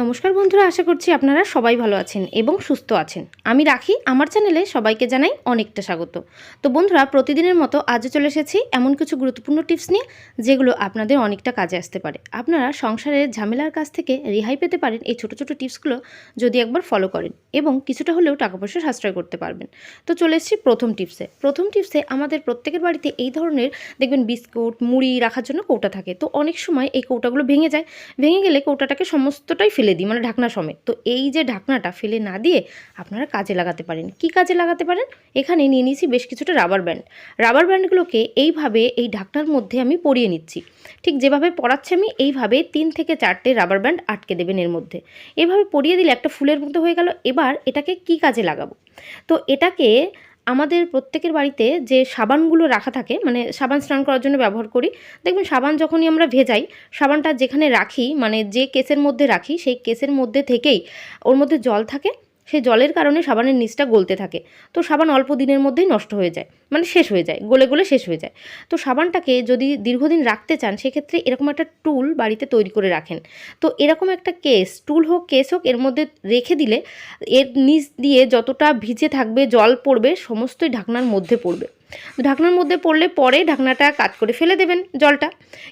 নমস্কার বন্ধুরা, আশা করছি আপনারা সবাই ভালো আছেন এবং সুস্থ আছেন। আমি রাখি, আমার চ্যানেলে সবাইকে জানাই অনেকটা স্বাগত। তো বন্ধুরা, প্রতিদিনের মতো আজও চলে এসেছি এমন কিছু গুরুত্বপূর্ণ টিপস নিয়ে, যেগুলো আপনাদের অনেকটা কাজে আসতে পারে। আপনারা সংসারের ঝামেলার কাছ থেকে রেহাই পেতে পারেন এই ছোট ছোট টিপসগুলো যদি একবার ফলো করেন এবং কিছুটা হলেও টাকা পয়সা সাশ্রয় করতে পারবেন। তো চলে এসেছি প্রথম টিপসে। প্রথম টিপসে আমাদের প্রত্যেকের বাড়িতে এই ধরনের দেখবেন বিস্কুট, মুড়ি রাখার জন্য কৌটা থাকে। তো অনেক সময় এই কৌটাগুলো ভেঙে যায়। ভেঙে গেলে কৌটাটাকে সমস্তটাই ফেলে দিই মানে ঢাকনা সমেত। তো এই যে ঢাকনাটা ফেলে না দিয়ে আপনারা কাজে লাগাতে পারেন। কি কাজে লাগাতে পারেন? এখানে নিয়ে নিয়েছি বেশ কিছুটা রাবার ব্যান্ড রাবার ব্যান্ডগুলোকে এইভাবে এই ঢাকনার মধ্যে আমি পরিয়ে নিচ্ছি। ঠিক যেভাবে পড়াচ্ছি আমি, এইভাবে তিন থেকে চারটে রাবার ব্যান্ড আটকে দেবেন এর মধ্যে। এভাবে পরিয়ে দিলে একটা ফুলের মতো হয়ে গেল। এবার এটাকে কি কাজে লাগাবো? তো এটাকে আমাদের প্রত্যেকের বাড়িতে যে সাবানগুলো রাখা থাকে মানে সাবান স্নান করার জন্য ব্যবহার করি, দেখবেন সাবান যখনই আমরা ভেজাই, সাবানটা যেখানে রাখি মানে যে কেসের মধ্যে রাখি, সেই কেসের মধ্যে থেকেই ওর মধ্যে জল থাকে সেই জলের কারণে সাবানের নিচটা গলতে থাকে। তো সাবান অল্প দিনের মধ্যেই নষ্ট হয়ে যায় মানে শেষ হয়ে যায়, গলে গলে শেষ হয়ে যায়। তো সাবানটাকে যদি দীর্ঘদিন রাখতে চান, সেক্ষেত্রে এরকম একটা টুল বাড়িতে তৈরি করে রাখেন। তো এরকম একটা কেস, টুল হোক, কেস হোক, এর মধ্যে রেখে দিলে এর নিচ দিয়ে যতটা ভিজে থাকবে, জল পড়বে, সমস্তই ঢাকনার মধ্যে পড়বে। ঢাকনার মধ্যে পড়লে পরে ঢাকনাটা কাজ করে ফেলে দেবেন জলটা।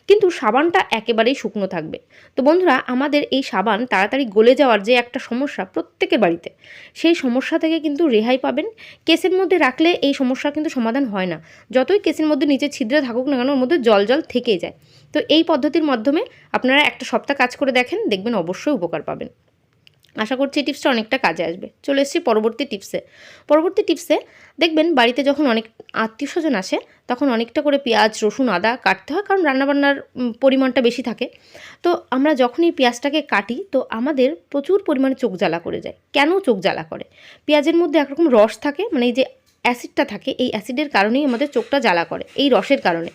কিন্তু সাবানটা একেবারেই শুকনো থাকবে। তো বন্ধুরা, আমাদের এই সাবান তাড়াতাড়ি গলে যাওয়ার যে একটা সমস্যা প্রত্যেকের বাড়িতে, সেই সমস্যা থেকে কিন্তু রেহাই পাবেন। কেসের মধ্যে রাখলে এই সমস্যা কিন্তু সমাধান হয় না। যতই কেসের মধ্যে নিচে ছিদ্রে থাকুক না কেন, ওর মধ্যে জল জল থেকেই যায়। তো এই পদ্ধতির মাধ্যমে আপনারা একটা সপ্তাহ কাজ করে দেখেন, দেখবেন অবশ্যই উপকার পাবেন। আশা করছি টিপসটা অনেকটা কাজে আসবে। চলে এসেছি পরবর্তী টিপসে পরবর্তী টিপসে দেখবেন বাড়িতে যখন অনেক আত্মীয় স্বজন আসে, তখন অনেকটা করে পেঁয়াজ, রসুন, আদা কাটতে হয়, কারণ রান্নাবান্নার পরিমাণটা বেশি থাকে। তো আমরা যখনই পেঁয়াজটাকে কাটি, তো আমাদের প্রচুর পরিমাণে চোখ জ্বালা করে যায়। কেন চোখ জ্বালা করে? পেঁয়াজের মধ্যে একরকম রস থাকে মানে এই যে অ্যাসিডটা থাকে, এই অ্যাসিডের কারণেই আমাদের চোখটা জ্বালা করে, এই রসের কারণে।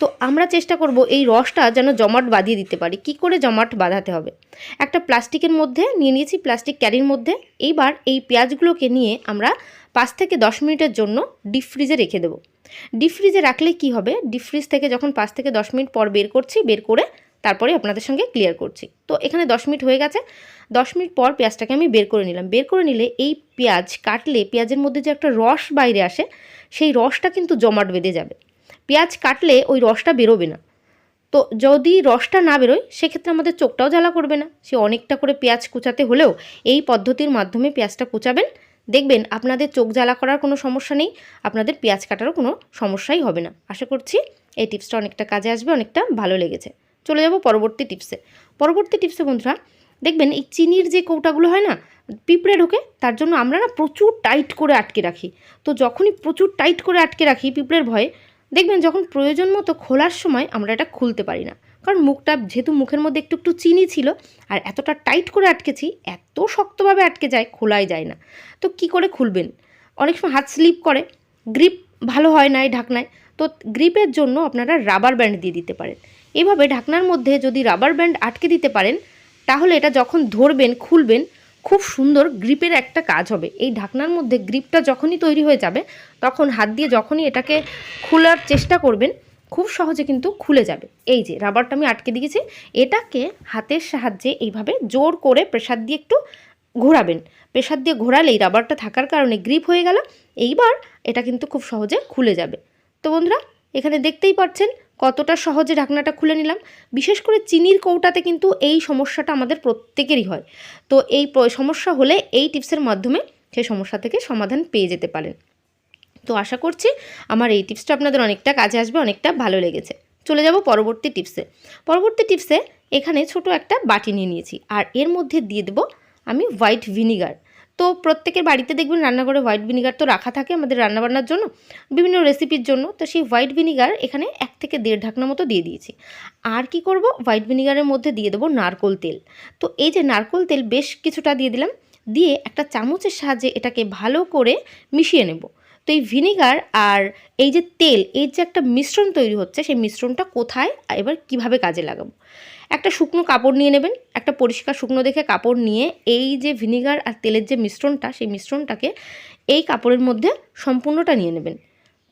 তো আমরা চেষ্টা করব এই রসটা যেন জমাট বাঁধিয়ে দিতে পারি। কি করে জমাট বাঁধাতে হবে? একটা প্লাস্টিকের মধ্যে নিয়ে নিয়েছি, প্লাস্টিক ক্যারির মধ্যে। এইবার এই পেঁয়াজগুলোকে নিয়ে আমরা পাঁচ থেকে দশ মিনিটের জন্য ডিপ ফ্রিজে রেখে দেবো। ডিপ ফ্রিজে রাখলে কি হবে? ডিপ ফ্রিজ থেকে যখন পাঁচ থেকে দশ মিনিট পর বের করছি, বের করে তারপরে আপনাদের সঙ্গে ক্লিয়ার করছি। তো এখানে দশ মিনিট হয়ে গেছে। দশ মিনিট পর পেঁয়াজটাকে আমি বের করে নিলাম। বের করে নিলে এই পেঁয়াজ কাটলে পেঁয়াজের মধ্যে যে একটা রস বাইরে আসে, সেই রসটা কিন্তু জমাট বেঁধে যাবে। পেঁয়াজ কাটলে ওই রসটা বেরোবে না। তো যদি রসটা না বেরোয়, সেক্ষেত্রে আমাদের চোখটাও জ্বালা করবে না। সে অনেকটা করে পেঁয়াজ কুচাতে হলেও এই পদ্ধতির মাধ্যমে পেঁয়াজটা কুচাবেন। দেখবেন আপনাদের চোখ জ্বালা করার কোনো সমস্যা নেই, আপনাদের পেঁয়াজ কাটারও কোনো সমস্যাই হবে না। আশা করছি এই টিপসটা অনেকটা কাজে আসবে, অনেকটা ভালো লেগেছে। চলে যাব পরবর্তী টিপসে। পরবর্তী টিপসে বন্ধুরা, দেখবেন এই চিনির যে কৌটাগুলো হয় না, পিঁপড়ে ঢোকে, তার জন্য আমরা না প্রচুর টাইট করে আটকে রাখি। তো যখনই প্রচুর টাইট করে আটকে রাখি পিঁপড়ের ভয়ে দেখবেন যখন প্রয়োজন মতো খোলার সময় আমরা এটা খুলতে পারি না। কারণ মুখটা যেহেতু মুখের মধ্যে একটু একটু চিনি ছিল আর এতটা টাইট করে আটকেছি, এত শক্তভাবে আটকে যায়, খোলাই যায় না। তো কি করে খুলবেন? অনেক সময় হাত স্লিপ করে, গ্রিপ ভালো হয় না এই ঢাকনায়, তো গ্রিপের জন্য আপনারা রাবার ব্যান্ড দিয়ে দিতে পারেন। এভাবে ঢাকনার মধ্যে যদি রাবার ব্যান্ড আটকে দিতে পারেন, তাহলে এটা যখন ধরবেন, খুলবেন খুব সুন্দর গ্রিপের একটা কাজ হবে। এই ঢাকনার মধ্যে গ্রিপটা যখনই তৈরি হয়ে যাবে, তখন হাত দিয়ে যখনই এটাকে খোলার চেষ্টা করবেন, খুব সহজে কিন্তু খুলে যাবে। এই যে রাবারটা আমি আটকে দিয়েছি, এটাকে হাতের সাহায্যে এইভাবে জোর করে প্রেসার দিয়ে একটু ঘোরাবেন। প্রেসার দিয়ে ঘোরালেই রাবারটা থাকার কারণে গ্রিপ হয়ে গেল, এইবার এটা কিন্তু খুব সহজে খুলে যাবে। তো বন্ধুরা, এখানে দেখতেই পাচ্ছেন কতটা সহজে ঢাকনাটা খুলে নিলাম। বিশেষ করে চিনির কৌটাতে কিন্তু এই সমস্যাটা আমাদের প্রত্যেকেরই হয়। তো এই সমস্যা হলে এই টিপসের মাধ্যমে সেই সমস্যা থেকে সমাধান পেয়ে যেতে পারেন। তো আশা করছি আমার এই টিপসটা আপনাদের অনেকটা কাজে আসবে, অনেকটা ভালো লেগেছে। চলে যাব পরবর্তী টিপসে। পরবর্তী টিপসে এখানে ছোট একটা বাটি নিয়ে নিয়েছি। আর এর মধ্যে দিয়ে দেবো আমি হোয়াইট ভিনিগার। তো প্রত্যেকের বাড়িতে দেখবেন রান্নাঘরে হোয়াইট ভিনিগার তো রাখা থাকে আমাদের রান্নাবান্নার জন্য, বিভিন্ন রেসিপির জন্য। তো সেই হোয়াইট ভিনিগার এখানে এক থেকে দেড় ঢাকনা মতো দিয়ে দিয়েছি। আর কি করব? হোয়াইট ভিনিগারের মধ্যে দিয়ে দেবো নারকোল তেল। তো এই যে নারকোল তেল বেশ কিছুটা দিয়ে দিলাম, দিয়ে একটা চামচের সাহায্যে এটাকে ভালো করে মিশিয়ে নেব। তো এই ভিনিগার আর এই যে তেল, এর যে একটা মিশ্রণ তৈরি হচ্ছে, সেই মিশ্রণটা কোথায়, এবার কীভাবে কাজে লাগাবো? একটা শুকনো কাপড় নিয়ে নেবেন, একটা পরিষ্কার শুকনো দেখে কাপড় নিয়ে এই যে ভিনিগার আর তেলের যে মিশ্রণটা, সেই মিশ্রণটাকে এই কাপড়ের মধ্যে সম্পূর্ণটা নিয়ে নেবেন।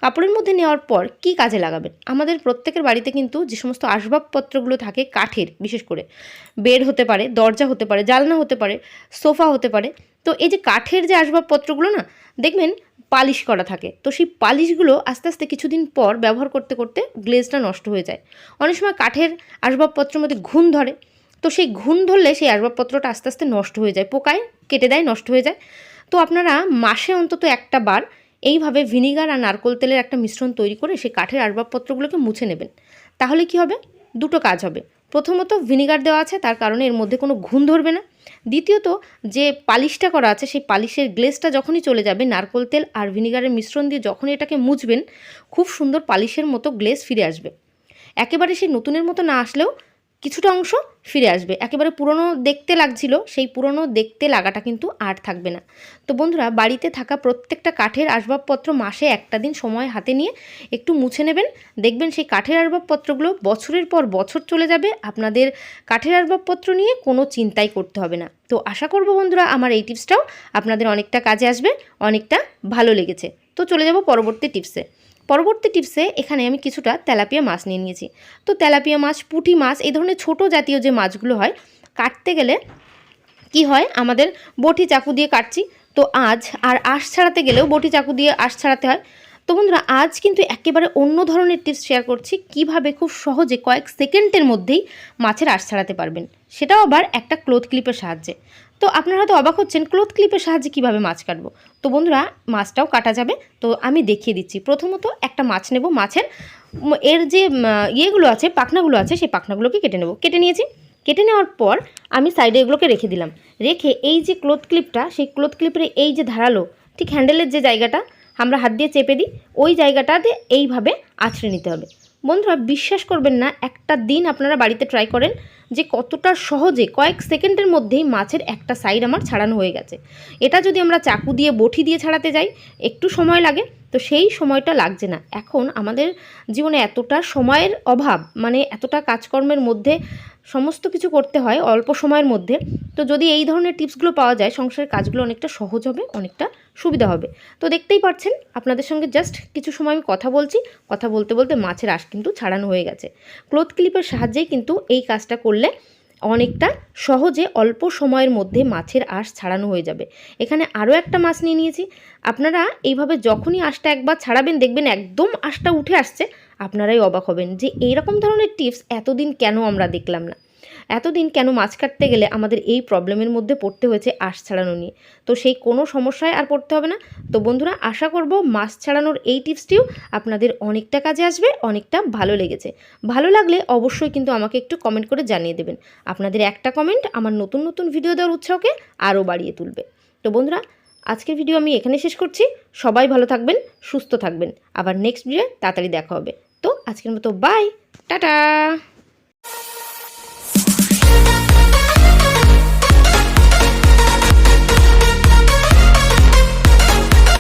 কাপড়ের মধ্যে নেওয়ার পর কি কাজে লাগাবেন? আমাদের প্রত্যেকের বাড়িতে কিন্তু যে সমস্ত আসবাবপত্রগুলো থাকে কাঠের, বিশেষ করে বেড হতে পারে, দরজা হতে পারে জালনা হতে পারে, সোফা হতে পারে, তো এই যে কাঠের যে আসবাবপত্রগুলো না, দেখবেন পালিশ করা থাকে। তো সেই পালিশগুলো আস্তে আস্তে কিছুদিন পর ব্যবহার করতে করতে গ্লেজটা নষ্ট হয়ে যায়। অনেক সময় কাঠের আসবাবপত্রের মধ্যে ঘুণ ধরে। তো সেই ঘুণ ধরলে সেই আসবাবপত্রটা আস্তে আস্তে নষ্ট হয়ে যায়, পোকায় কেটে দেয়, নষ্ট হয়ে যায়। তো আপনারা মাসে অন্তত একটা বার এইভাবে ভিনিগার আর নারকোল তেলের একটা মিশ্রণ তৈরি করে সেই কাঠের আসবাবপত্রগুলোকে মুছে নেবেন। তাহলে কি হবে? দুটো কাজ হবে। প্রথমত ভিনিগার দেওয়া আছে, তার কারণে এর মধ্যে কোনো ঘুণ ধরবে না। দ্বিতীয়ত, যে পালিশটা করা আছে, সেই পালিশের গ্লেসটা যখনই চলে যাবে, নারকোল তেল আর ভিনিগারের মিশ্রণ দিয়ে যখনই এটাকে মুছবেন, খুব সুন্দর পালিশের মতো গ্লেস ফিরে আসবে। একেবারে সেই নতুনের মতো না আসলেও কিছুটা অংশ ফিরে আসবে। একেবারে পুরনো দেখতে লাগছিল, সেই পুরনো দেখতে লাগাটা কিন্তু আর থাকবে না। তো বন্ধুরা, বাড়িতে থাকা প্রত্যেকটা কাঠের আসবাবপত্র মাসে একটা দিন সময় হাতে নিয়ে একটু মুছে নেবেন। দেখবেন সেই কাঠের আসবাবপত্রগুলো বছরের পর বছর চলে যাবে। আপনাদের কাঠের আসবাবপত্র নিয়ে কোনো চিন্তাই করতে হবে না। তো আশা করব বন্ধুরা, আমার এই টিপসটাও আপনাদের অনেকটা কাজে আসবে, অনেকটা ভালো লেগেছে। তো চলে যাব পরবর্তী টিপসে। পরবর্তী টিপসে এখানে আমি কিছুটা তেলাপিয়া মাছ নিয়ে নিয়েছি। তো তেলাপিয়া মাছ, পুঁটি মাছ, এই ধরনের ছোট জাতীয় যে মাছগুলো হয়, কাটতে গেলে কি হয়? আমাদের বটি চাকু দিয়ে কাটছি। তো আজ আর আঁশ ছাড়াতে গেলেও বটি চাকু দিয়ে আঁশ ছাড়াতে হয়। তো বন্ধুরা, আজ কিন্তু একেবারে অন্য ধরনের টিপস শেয়ার করছি কীভাবে খুব সহজে কয়েক সেকেন্ডের মধ্যেই মাছের আঁশ ছাড়াতে পারবেন। সেটাও আবার একটা ক্লোথ ক্লিপের সাহায্যে। তো আপনারা হয়তো অবাক হচ্ছেন ক্লোথ ক্লিপের সাহায্যে কীভাবে মাছ কাটবো? তো বন্ধুরা, মাছটাও কাটা যাবে। তো আমি দেখিয়ে দিচ্ছি। প্রথমত একটা মাছ নেব। মাছের এর যে ইয়েগুলো আছে, পাখনাগুলো আছে, সেই পাখনাগুলোকে কেটে নেব। কেটে নিয়েছি। কেটে নেওয়ার পর আমি সাইডে এগুলোকে রেখে দিলাম। রেখে এই যে ক্লোথ ক্লিপটা সেই ক্লোথ ক্লিপের এই যে ধারালো, ঠিক হ্যান্ডেলের যে জায়গাটা আমরা হাত দিয়ে চেপে দিই, ওই জায়গাটাতে এইভাবে আছড়ে নিতে হবে। বন্ধুরা, বিশ্বাস করবেন না, একটা দিন আপনারা বাড়িতে ট্রাই করেন যে কতটা সহজে কয়েক সেকেন্ডের মধ্যেই মাছের একটা সাইড আমার ছাড়ানো হয়ে গেছে। এটা যদি আমরা চাকু দিয়ে বঠি দিয়ে ছাড়াতে যাই, একটু সময় লাগে তো সেই সময়টা লাগছে না। এখন আমাদের জীবনে এতটা সময়ের অভাব মানে এতটা কাজকর্মের মধ্যে সমস্ত কিছু করতে হয় অল্প সময়ের মধ্যে, তো যদি এই ধরনের টিপসগুলো পাওয়া যায়, সংসারের কাজগুলো অনেকটা সহজ হবে, অনেকটা সুবিধা হবে। তো দেখতেই পাচ্ছেন আপনাদের সঙ্গে জাস্ট কিছু সময় আমি কথা বলছি। কথা বলতে বলতে মাছের আশ কিন্তু ছাড়ানো হয়ে গেছে। ক্লোথ ক্লিপের সাহায্যেই কিন্তু এই কাজটা করলে অনেকটা সহজে অল্প সময়ের মধ্যে মাছের আঁশ ছাড়ানো হয়ে যাবে। এখানে আরও একটা মাছ নিয়ে নিয়েছি। আপনারা এইভাবে যখনই আঁশটা একবার ছাড়াবেন, দেখবেন একদম আঁশটা উঠে আসছে। আপনারাই অবাক হবেন যে এইরকম ধরনের টিপস এতদিন কেন আমরা দেখলাম না। এতদিন কেন মাছ কাটতে গেলে আমাদের এই প্রবলেমের মধ্যে পড়তে হয়েছে আঁশ ছাড়ানো নিয়ে? তো সেই কোনো সমস্যায় আর পড়তে হবে না। তো বন্ধুরা, আশা করব মাছ ছাড়ানোর এই টিপসটিও আপনাদের অনেকটা কাজে আসবে, অনেকটা ভালো লেগেছে। ভালো লাগলে অবশ্যই কিন্তু আমাকে একটু কমেন্ট করে জানিয়ে দেবেন। আপনাদের একটা কমেন্ট আমার নতুন নতুন ভিডিও দেওয়ার উৎসাহকে আরও বাড়িয়ে তুলবে। তো বন্ধুরা, আজকের ভিডিও আমি এখানে শেষ করছি। সবাই ভালো থাকবেন, সুস্থ থাকবেন। আবার নেক্সট ভিডিও তাড়াতাড়ি দেখা হবে। তো আজকের মতো বাই টাটা!